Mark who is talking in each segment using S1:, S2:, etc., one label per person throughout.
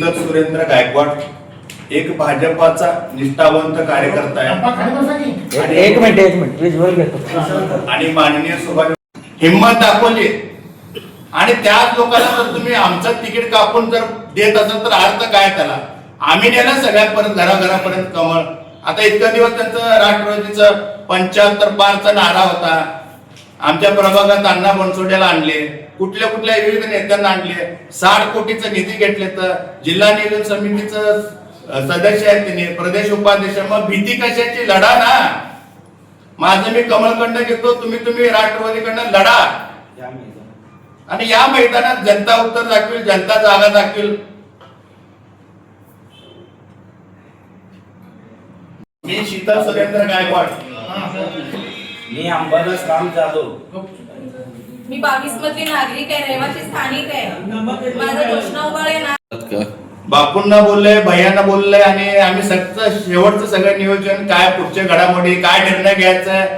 S1: शीतल सुरेंद्र गायकवाड एक भाजपाचा निष्ठावंत कार्यकर्ता आहे.
S2: की.
S3: एक मिनिट एक मिनिट. घेतो.
S1: आणि माननीय सुभाष हिंमत दाखवली. आणि त्याच लोकांना जर तुम्ही आमचं तिकीट कापून जर देत असाल तर अर्थ काय त्याला? आम्ही नेलं सगळ्यांपर्यंत घराघरापर्यंत कमळ. आता इतका दिवस त्यांचं राष्ट्रवादीचं पंच्याहत्तर पारचा नारा होता. आमच्या प्रभागात अण्णा बनसोड्याला आणले. कुठल्या कुठल्या विविध नेत्यांना आणले? साठ कोटीचं निधी घेतले तर जिल्हा नियोजन समितीचं सदस्य आहेत त्यांनी. प्रदेश उपाध्यक्ष. मग भीती कशाची? लढा ना. माझं मी कमळकडनं घेतो तुम्ही तुम्ही राष्ट्रवादीकडनं लढा. आणि या मैदानात जनता उत्तर दाखवेल जनता जागा दाखवेल. मी शीतल सुरेंद्र गायकवाड.
S4: मी अंबादास राम जाधव.
S5: मी बावीस मधली नागरिक आहे रहिवासी स्थानिक आहे. माझा प्रश्न उभाळे ना.
S1: बापूंना बोललंय भैयांना बोललंय आणि आम्ही सगळं शेवटचं सगळं नियोजन काय पुढच्या घडामोडी काय निर्णय घ्यायचा आहे?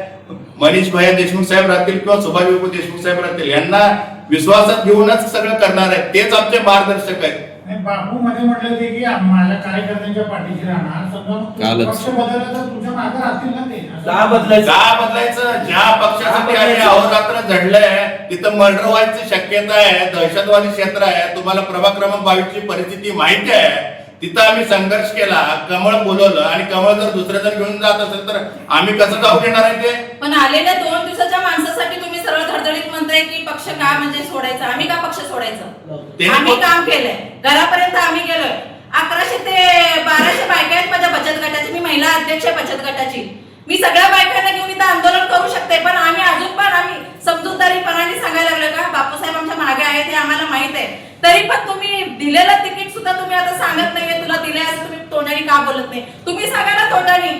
S1: मनीष भैया देशमुख साहेब राहतील किंवा सुभाष देशमुख साहेब राहतील? यांना विश्वासात घेऊनच सगळं करणार आहे. तेच आमचे मार्गदर्शक आहेत.
S2: बापू मध्ये म्हटलं होते की माझ्या कार्यकर्त्यांच्या पाठीशी राहणार. समजा. पक्ष बदलला तर तुमच्या मागे राहतील ना ते.
S4: का बदलायचं?
S1: का बदलायचं? ज्या पक्षासाठी आम्ही अहोरात्र झडलंय तिथं मर्डर व्हायची शक्यता आहे दहशतवादी क्षेत्र आहे. तुम्हाला प्रभाग क्रमांक बावीस ची परिस्थिती माहिती आहे. तिथं आम्ही संघर्ष केला. कमळ बोलवलं आणि कमळ जर दुसऱ्या जर घेऊन जात असेल तर आम्ही कसं जाऊ देणार आहे ते?
S5: पण आलेल्या दोन दिवसाच्या माणसासाठी तुम्ही सरळ धडधडीत म्हणताय की पक्ष का म्हणजे सोडायचा? आम्ही का पक्ष सोडायचं?
S1: ते-
S5: आम्ही काम केलंय. घरापर्यंत आम्ही गेलोय. अकराशे ते बाराशे बायका आहेत माझ्या बचत गटाची. मी महिला अध्यक्ष आहे बचत गटाची. मी सगळ्या बायकांना घेऊन इथं आंदोलन करू शकते पण आम्ही अजून पण आम्ही समजूतदारीपणाने सांगायला लागलो का बापूसाहेब आमच्या मागे आहेत हे आम्हाला माहीत आहे. तरी पण तुम्ही दिलेलं तिकीट सुद्धा तुम्ही आता सांगत नाहीये तुला दिले असं तुम्ही तोंडाने का बोलत नाही? तुम्ही सांगा ना तोंडाने.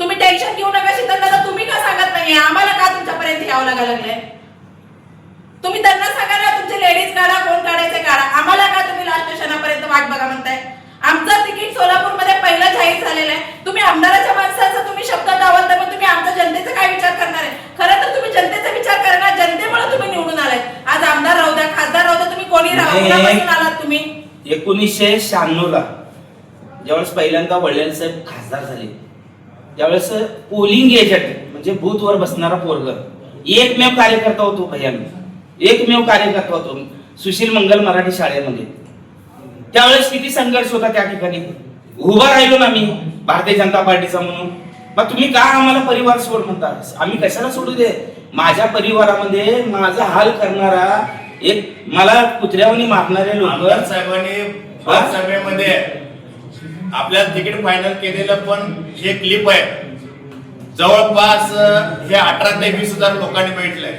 S5: तुम्ही टेन्शन घेऊ नका शीतल तर तुम्ही का सांगत नाहीये? आम्हाला का तुमच्यापर्यंत यावं लागायला लागलंय? तुम्ही त्यांना सांगा ना तुमचे लेडीज काढा कोण काढायचे काढा आम्हाला का तुम्ही लास्ट स्टेशनापर्यंत वाट बघा म्हणताय आमचं तिकीट सोलापूरमध्ये पहिलं जाहीर झालेलं आहे तुम्ही आमदाराच्या माणसाचा तुम्ही शब्द दावल तर मग तुम्ही आमच्या जनतेचा काय विचार करणार आहे खरं तर तुम्ही जनतेचा विचार करणार जनतेमुळे तुम्ही निवडून आलाय आज आमदार राहू द्या खासदार राहू तुम्ही आलात
S4: एकोणीसशे शहाण्णव ला ज्यावेळेस पहिल्यांदा वडिलांसाहेब साहेब खासदार झाले. त्यावेळेस पोलिंग एजंट म्हणजे बूथवर बसणारा पोरग. एकमेव कार्यकर्ता होतो भैया मी एकमेव कार्यकर्ता होतो. सुशील मंगल मराठी शाळेमध्ये. त्यावेळेस किती संघर्ष होता त्या ठिकाणी? उभा राहिलो ना मी भारतीय जनता पार्टीचा म्हणून. मग तुम्ही का आम्हाला परिवार सोड म्हणता? आम्ही कशाला सोडू दे? माझ्या परिवारामध्ये माझा हाल करणारा एक मला कुत्र्यावनी मारणारे
S1: आमदार
S4: लोक
S1: साहेबांनी सभेमध्ये आपल्याला तिकीट फायनल केलेलं पण हे क्लिप आहे. जवळपास अं, हे अठरा ते वीस हजार लोकांनी भेटलंय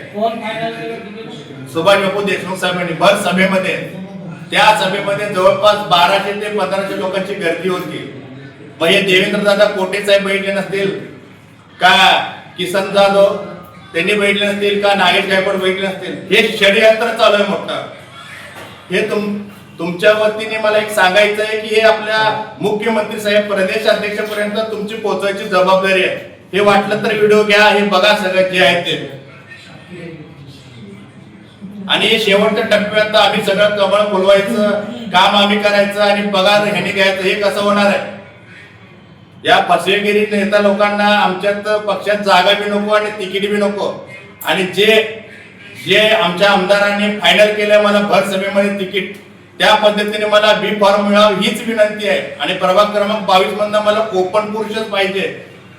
S1: सुभाष बापू देशमुख साहेबांनी भर सभेमध्ये. त्या सभेमध्ये जवळपास बाराशे ते पंधराशे लोकांची गर्दी होती. मग हे देवेंद्र दादा कोटे साहेब बैठले नसतील? का किसन जाधव त्यांनी बैठले नसतील का? नागेश गायकवाड बैठले नसतील हे षडयंत्र चालू आहे मोठं. हे तुम तुमच्या वतीने मला एक सांगायचं आहे की हे आपल्या मुख्यमंत्री साहेब प्रदेश अध्यक्षपर्यंत तुमची पोहोचायची जबाबदारी आहे. हे वाटलं तर व्हिडिओ घ्या हे बघा सगळं जे आहे ते. आणि शेवटच्या टप्प्यात आम्ही सगळं कमळ बोलवायचं काम आम्ही करायचं आणि पगार ह्याने घ्यायचं हे कसं होणार आहे? या फसवेगिरी नेता लोकांना आमच्यात पक्षात जागा बी नको आणि तिकीट बी नको. आणि जे जे आमच्या आमदारांनी फायनल केलंय मला भर सभेमध्ये तिकीट त्या पद्धतीने मला बी फॉर्म मिळावं हीच विनंती आहे. आणि प्रभाग क्रमांक बावीस मधनं मला ओपन पुरुषच पाहिजे.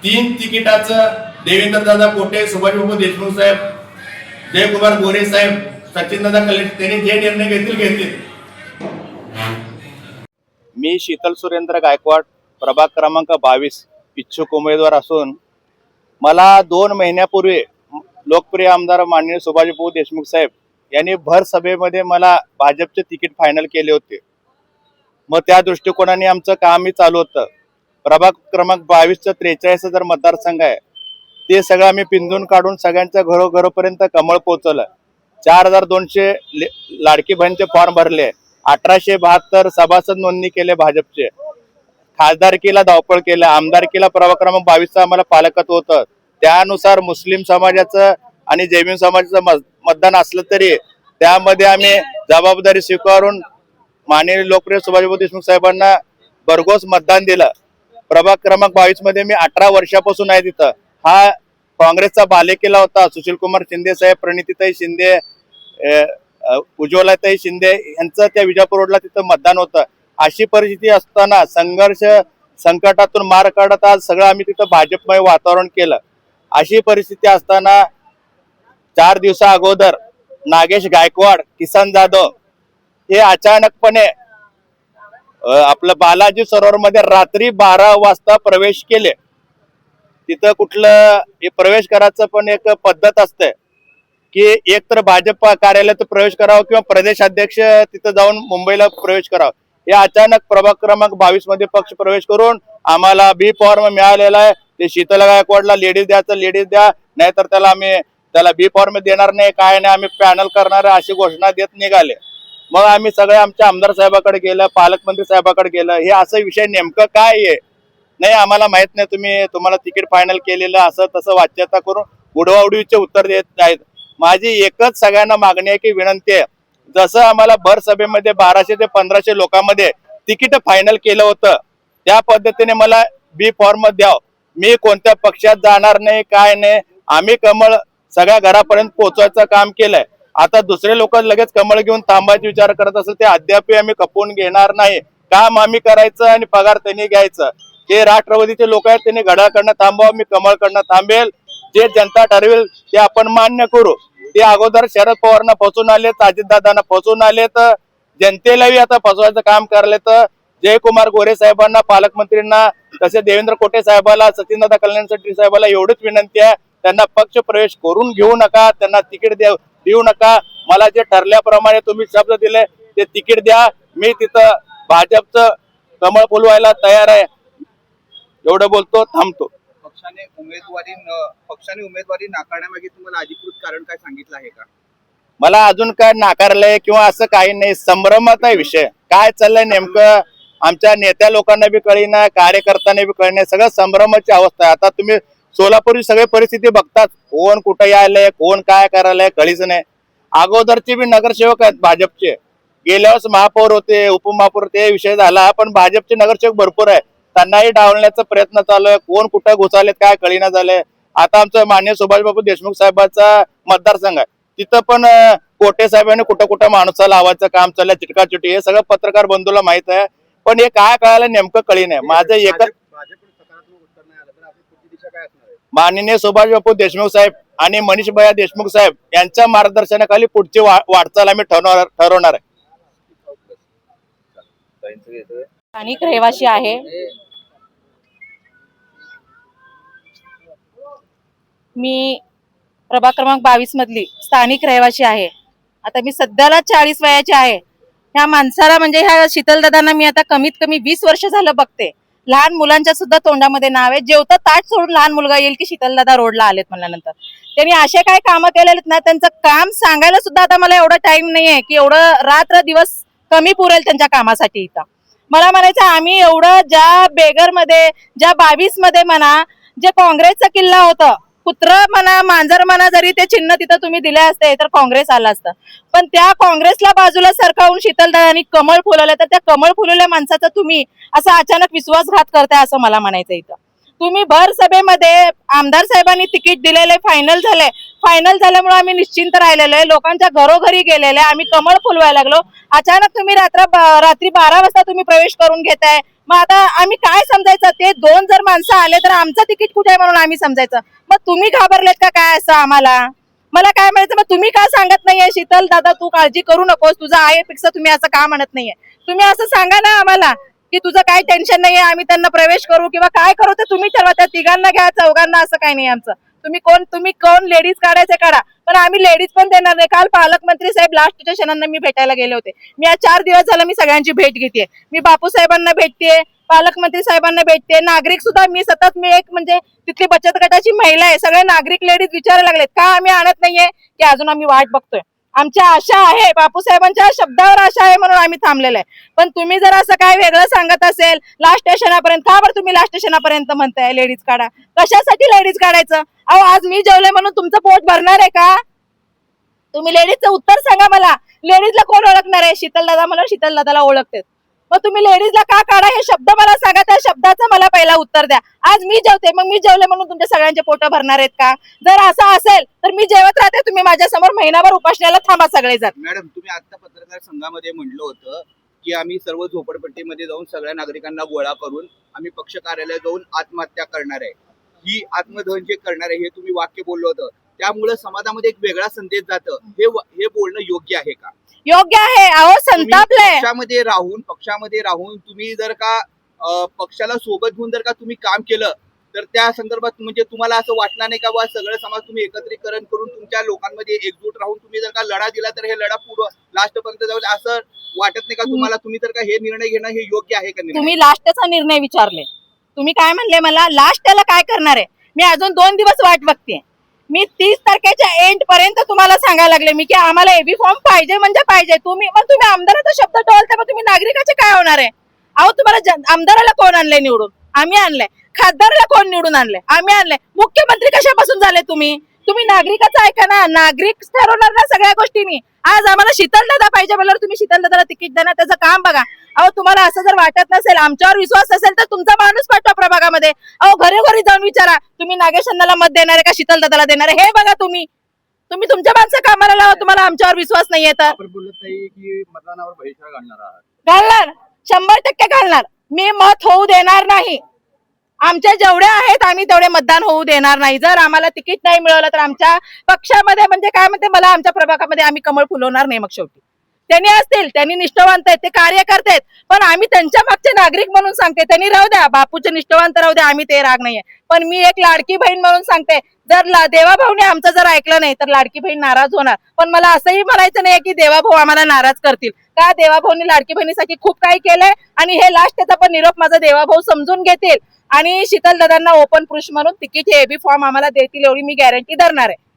S1: तीन तिकिटाचं देवेंद्र दादा कोटे सुभाषबाबू देशमुख साहेब जयकुमार गोरे साहेब सचिन दादा कलेट त्यांनी जे निर्णय घेतील घेतील. मी शीतल सुरेंद्र गायकवाड प्रभाग क्रमांक बावीस इच्छुक उमेदवार असून मला दोन महिन्यापूर्वी लोकप्रिय आमदार माननीय सुभाषभाऊ देशमुख साहेब यांनी भर सभेमध्ये मला भाजपचे तिकीट फायनल केले होते. मग त्या दृष्टिकोनाने आमचं कामही चालू होतं. प्रभाग क्रमांक बावीसचं त्रेचाळीस हजार मतदारसंघ आहे ते सगळं आम्ही पिंजून काढून सगळ्यांच्या घरोघरोपर्यंत कमळ पोहोचवलं. चार हजार दोनशे लाडकी बहिणीचे फॉर्म भरले. अठराशे बहात्तर सभासद नोंदणी केले भाजपचे. खासदारकीला धावपळ केलं आमदारकीला प्रभाग क्रमांक बावीसचं आम्हाला पालकत्व होतं. त्यानुसार मुस्लिम समाजाचं आणि जैमिन समाजाचं मतदान असलं तरी त्यामध्ये आम्ही जबाबदारी स्वीकारून माननीय लोकप्रिय सुभाषबाबू देशमुख साहेबांना भरघोस मतदान दिलं. प्रभाग क्रमांक बावीसमध्ये मी अठरा वर्षापासून आहे तिथं. हा काँग्रेसचा बालेकिल्ला होता. सुशील कुमार शिंदे साहेब प्रणितीताई शिंदे उज्ज्वलाताई शिंदे यांचं त्या विजापूर रोडला तिथं मतदान होतं. अशी परिस्थिती असताना संघर्ष संकटातून मार काढत आज सगळं आम्ही तिथं भाजपमय वातावरण केलं. अशी परिस्थिती असताना चार दिवसा अगोदर नागेश गायकवाड किसन जाधव हे अचानकपणे आपलं बालाजी सरोवरमध्ये रात्री बारा वाजता प्रवेश केले. तिथं कुठलं प्रवेश करायचं पण एक पद्धत असते की एक तर भाजप कार्यालयात प्रवेश करावा किंवा प्रदेशाध्यक्ष तिथं जाऊन मुंबईला प्रवेश करावा. हे अचानक प्रभाग क्रमांक बावीसमध्ये पक्ष प्रवेश करून आम्हाला बी फॉर्म मिळालेला आहे. ते शीतल गायकवाडला लेडीज द्यायचं लेडीज द्या. नाहीतर त्याला आम्ही त्याला बी फॉर्म देणार नाही काय नाही आम्ही पॅनल करणार आहे अशी घोषणा देत निघाले. मग आम्ही सगळे आमच्या आमदार साहेबाकडे गेलं पालकमंत्री साहेबाकडे गेलं. हे असं विषय नेमकं काय आहे? नाही आम्हाला माहीत नाही. तुम्ही तुम्हाला तिकीट फायनल केलेलं असं तसं वाच्यता करून उडवाउडवीचे उत्तर देत आहेत माझी एकच सगळ्यांना मागणी आहे की विनंती आहे. जसं आम्हाला भर सभेमध्ये बाराशे ते पंधराशे लोकांमध्ये तिकीट फायनल केलं होतं त्या पद्धतीने मला बी फॉर्म द्याव. मी कोणत्या पक्षात जाणार नाही काय नाही आम्ही कमळ सगळ्या घरापर्यंत पोहोचवायचं काम केलंय. आता दुसरे लोक लगेच कमळ घेऊन थांबायचे विचार करत असेल ते अद्याप आम्ही खपवून घेणार नाही. काम आम्ही करायचं आणि पगार त्यांनी घ्यायचं. जे राष्ट्रवादीचे लोक आहेत त्यांनी घड्याळकडनं थांबवा मी कमळकडनं थांबेल. जे जनता ठरवेल ते आपण मान्य करू. ते अगोदर शरद पवारांना फसवून आलेत अजितदादांना फसवून आलेत जनतेलाही आता फसवायचं काम करले तर जयकुमार गोरे साहेबांना पालकमंत्रींना तसे देवेंद्र कोटे साहेबाला सचिनदादा कल्याणसाठी साहेबाला एवढीच विनंती आहे. त्यांना पक्ष प्रवेश करून घेऊ नका त्यांना तिकीट देऊ देऊ नका. मला जे ठरल्याप्रमाणे तुम्ही शब्द दिले ते तिकीट द्या. मी तिथं भाजपचं कमळ फुलवायला तयार आहे. एवढं बोलतो थांबतो.
S6: पक्षाने उमेदवारी पक्षाने उमेदवारी नाकारण्यामागे तुम्हाला अधिकृत कारण काय सांगितलं आहे का?
S1: मला अजून काय नाकारलंय किंवा असं काही नाही संभ्रमात आहे विषय. काय चाललंय नेमकं? आमच्या नेत्या लोकांना बी कळीना कार्यकर्त्यांना बी कळणे सगळं संभ्रमाची अवस्था आहे. आता तुम्ही सोलापूरची सगळी परिस्थिती बघतात. कोण कुठं यायलंय कोण काय करायलंय कळीच नाही. अगोदरचे बी नगरसेवक आहेत भाजपचे. गेल्या महापौर होते उपमहापौर ते विषय झाला पण भाजपचे नगरसेवक भरपूर आहे त्यांनाही डावलण्याचा प्रयत्न चालू आहे. कोण कुठं घुसालेत काय कळीना झालंय. आता आमचं मान्य सुभाषबाबू देशमुख साहेबांचा मतदारसंघ आहे. तिथं पण कोटे साहेबांनी कुठं कुठं माणूसा लावायचं काम चाललंय चिटकाचिटी हे सगळं पत्रकार बंधूला माहीत आहे. पण हे काय कळायला नेमकं कळी नाही माझं एकच माननीय सुभाषबाबू देशमुख साहेब आणि मनीष भैया देशमुख साहेब यांच्या मार्गदर्शनाखाली पुढची वा- वाटचाल आम्ही ठरवणार ठरवणार आहे.
S5: स्थानिक रहिवाशी आहे. मी प्रभाग क्रमांक बावीस मधली स्थानिक रहिवाशी आहे. आता मी सध्याला चाळीस वयाची आहे. ह्या माणसाला म्हणजे ह्या शीतलदादांना मी आता कमीत कमी वीस वर्ष झालं बघते. लहान मुलांच्या सुद्धा तोंडामध्ये नाव आहे. जेवता ताट सोडून लहान मुलगा येईल की शीतलदादा रोडला आलेत म्हणल्यानंतर. त्यांनी असे काय कामं केलेले ना त्यांचं काम सांगायला सुद्धा आता मला एवढा टाइम नाहीये की एवढं रात्र दिवस कमी पुरेल त्यांच्या कामासाठी इथं. मला म्हणायचं आम्ही एवढं ज्या बेगरमध्ये ज्या बावीसमध्ये म्हणा जे काँग्रेसचा किल्ला होतं कुत्र म्हणा मांजर म्हणा जरी ते चिन्ह तिथं तुम्ही दिले असते तर काँग्रेस आलं असतं. पण त्या काँग्रेसला बाजूला सरकावून आणि कमळ फुलवलं तर त्या कमळ फुलवल्या माणसाचा तुम्ही असा अचानक विश्वासघात करताय असं मला म्हणायचं इथं. तुम्ही भर सभेमध्ये आमदार साहेबांनी तिकीट दिलेले फायनल झाले. फायनल झाल्यामुळे आम्ही निश्चिंत राहिलेलो आहे. लोकांच्या घरोघरी गेलेले आम्ही कमळ फुलवायला लागलो. अचानक तुम्ही रात्र ब- रात्री बारा वाजता तुम्ही प्रवेश करून घेताय. मग आता आम्ही काय समजायचं? ते दोन जर माणसं आले तर आमचं तिकीट कुठे आहे म्हणून आम्ही समजायचं? मग तुम्ही घाबरलेत का काय असं आम्हाला? मला काय म्हणायचं? मग तुम्ही का सांगत नाहीये? शीतल दादा तू काळजी करू नकोस. तुझं आहे पेक्षा तुम्ही असं का म्हणत नाहीये? तुम्ही असं सांगा ना आम्हाला. की तुझं काय टेन्शन नाहीये आम्ही त्यांना प्रवेश करू किंवा काय करू ते तुम्ही ठरवा. त्या तिघांना घ्या चौघांना असं काही नाही आमचं. तुम्ही कोण तुम्ही कोण लेडीज काढायचे काढा. पण आम्ही लेडीज पण देणार नाही. काल पालकमंत्री साहेब लास्ट क्षणांना मी भेटायला गेले होते. मी आज चार दिवस झालं मी सगळ्यांची भेट घेते मी बापू साहेबांना भेटते पालकमंत्री साहेबांना भेटते नागरिक सुद्धा मी सतत मी एक म्हणजे तिथली बचत गटाची महिला आहे. सगळे नागरिक लेडीज विचारायला लागलेत का आम्ही आणत नाहीये? की अजून आम्ही वाट बघतोय. आमच्या आशा आहे बापूसाहेबांच्या शब्दावर आशा आहे म्हणून आम्ही थांबलेलो आहे. पण तुम्ही जर असं काय वेगळं सांगत असेल लास्ट स्टेशनापर्यंत का बरं तुम्ही लास्ट स्टेशनापर्यंत म्हणताय लेडीज काढा? कशासाठी लेडीज काढायचं? अहो आज मी जेवले म्हणून तुमचं पोट भरणार आहे का? तुम्ही लेडीजचं उत्तर सांगा मला. लेडीजला कोण ओळखणार आहे? शीतल दादा मला शीतल दादाला ओळखते मग तुम्ही लेडीजला का काढा? हे शब्द मला सांगा त्या शब्दाचं मला पहिला उत्तर द्या. आज मी जेवते मग मी जेवले म्हणून तुमच्या सगळ्यांचे पोट भरणार आहेत का? जर असं असेल तर मी जेवत राहते तुम्ही माझ्यासमोर महिनाभर उपासण्याला थांबा सगळे सगळेजण.
S6: मॅडम तुम्ही आता पत्रकार संघामध्ये म्हणलं होतं की आम्ही सर्व झोपडपट्टीमध्ये जाऊन सगळ्या नागरिकांना गोळा करून आम्ही पक्ष कार्यालयात जाऊन आत्महत्या करणार आहे. ही आत्मदहन जे करणार आहे हे तुम्ही वाक्य बोललं होतं. त्यामुळे समाजामध्ये एक वेगळा संदेश जातं. हे हे बोलणं योग्य आहे का?
S5: योग्य आहे. अहो
S6: तुम्ही
S5: संतापलंय
S6: पक्षामध्ये राहून पक्षामध्ये राहून तुम्ही जर का अं, पक्षाला सोबत घेऊन जर का तुम्ही काम केलं तर त्या संदर्भात म्हणजे तुम्हाला असं वाटणार नाही का बा सगळं समाज तुम्ही एकत्रीकरण करून तुमच्या लोकांमध्ये एकजूट राहून तुम्ही जर का लढा दिला तर हे लढा पुढं लास्ट पर्यंत जाईल असं वाटत नाही का तुम्हाला? तुम्ही जर का हे निर्णय घेणं हे योग्य आहे का निर्णय?
S5: तुम्ही लास्टचा निर्णय विचारले. तुम्ही काय म्हणले मला? लास्ट त्याला काय करणार आहे? मी अजून दोन दिवस वाट बघते मी तीस तारखेच्या एंड पर्यंत तुम्हाला सांगायला लागले. मी की आम्हाला एबी फॉर्म पाहिजे म्हणजे पाहिजे. तुम्ही मग तुम्ही आमदाराचा शब्द टोलता मग तुम्ही नागरिकाचे काय होणार आहे? अहो तुम्हाला आमदाराला कोण आणले निवडून? आम्ही आणलंय. खासदाराला कोण निवडून आणले आम्ही आणलंय. मुख्यमंत्री कशापासून झाले तुम्ही? तुम्ही नागरिकाचं ऐका ना? नागरिक ठरवणार ना सगळ्या गोष्टींनी आज आम्हाला शीतल दादा पाहिजे म्हणल्यावर तुम्ही शीतल दादाला तिकीट देणार त्याचं काम बघा. अहो तुम्हाला असं जर वाटत नसेल आमच्यावर विश्वास असेल तर तुमचा माणूस पाठवा प्रभागामध्ये. अहो घरी जाऊन विचारा तुम्ही नागेश अण्णाला मत देणार आहे का शीतल दादाला देणार? आहे हे बघा तुम्ही. तुम्ही तुमच्या माणसं कामाला लावा तुम्हाला आमच्यावर विश्वास नाहीये तर.
S1: आपण बोलत नाही की मतदानावर बहिष्कार घालणार आहात.
S5: घालणार. शंभर टक्के घालणार. मी मत होऊ देणार नाही. आमच्या जेवढे आहेत आम्ही तेवढे मतदान होऊ देणार नाही. जर आम्हाला तिकीट नाही मिळवलं तर आमच्या पक्षामध्ये म्हणजे काय म्हणते मला आमच्या प्रभागामध्ये आम्ही कमळ फुलवणार नाही मग शेवटी. त्यांनी असतील त्यांनी निष्ठावंत आहेत ते कार्य करतायत पण आम्ही त्यांच्या मागचे नागरिक म्हणून सांगते त्यांनी राहू द्या बापूचे निष्ठावंत राहू द्या आम्ही ते राग नाहीये. पण मी एक लाडकी बहीण म्हणून सांगते जर देवाभाऊने आमचं जर ऐकलं नाही तर लाडकी बहीण नाराज होणार. पण मला असंही म्हणायचं नाही की देवाभाऊ आम्हाला नाराज करतील. का देवाभाऊनी लाडकी बहिणीसाठी खूप काही केलंय? आणि हे लास्ट त्याचा पण निरोप माझा देवाभाऊ समजून घेतील. आणि शीतल दादांना ओपन पुरुष म्हणून तिकीट हे बी फॉर्म आम्हाला देतील एवढी मी गॅरंटी धरणार आहे.